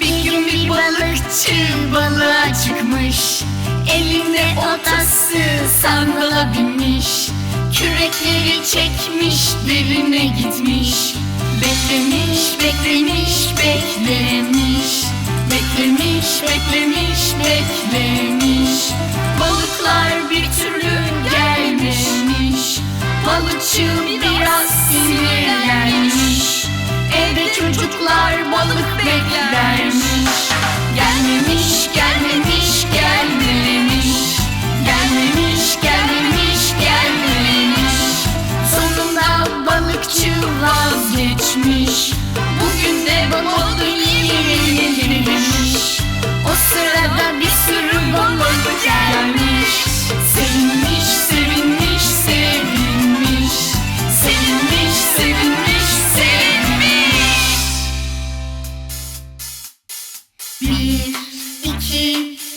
Bir balıkçı balığa çıkmış. Elinde oltası sandala binmiş. Kürekleri çekmiş derine gitmiş. Beklemiş, beklemiş, beklemiş Beklemiş, beklemiş, beklemiş Balıkçı biraz sinirlenmiş. Evde çocuklar balık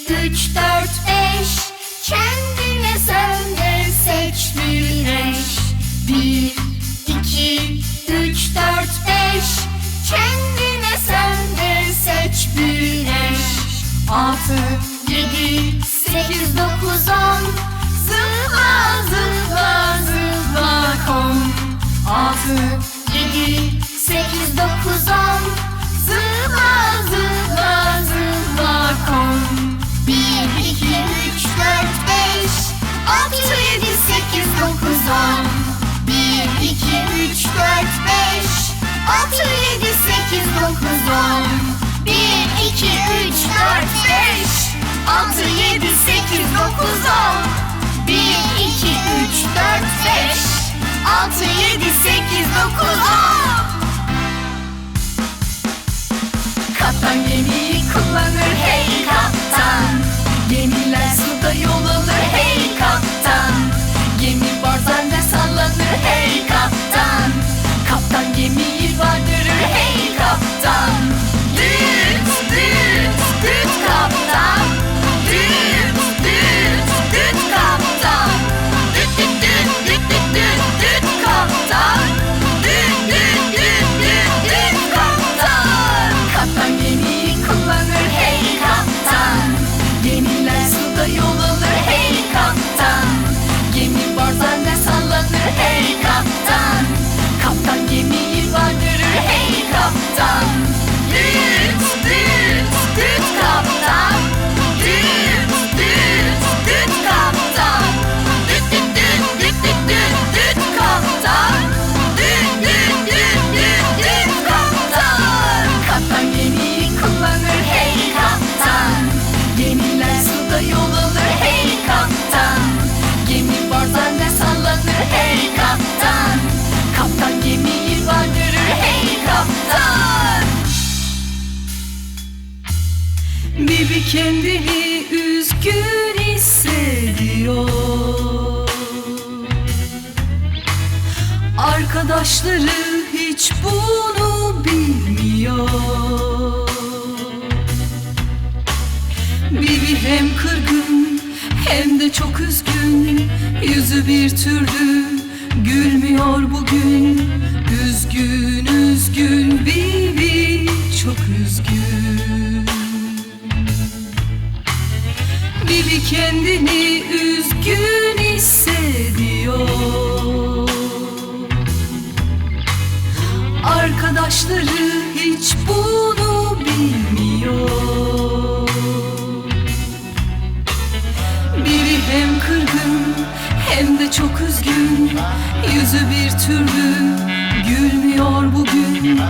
üç, dört, beş. Kendine sen de seç bir eş Bir, iki, üç, dört, beş. Kendine sen de seç bir eş Altı, yedi, sekiz, dokuz, on. Zıpla, zıpla, zıpla kon Altı, yedi, sekiz, dokuz, on dokuz, on Bir, iki, üç, dört, beş. Altı, yedi, sekiz, dokuz, on. Bir, iki, üç, dört, beş. Altı, yedi, sekiz, dokuz, on. Bir, iki, üç, dört, beş. Altı, yedi, sekiz, dokuz, on kendini üzgün hissediyor. Arkadaşları hiç bunu bilmiyor. Bibi hem kırgın hem de çok üzgün. Yüzü bir türlü gülmüyor bugün. Üzgün üzgün Bibi çok üzgün Bibi kendini üzgün hissediyor. Arkadaşları hiç bunu bilmiyor. Biri hem kırgın hem de çok üzgün. Yüzü bir türlü gülmüyor bugün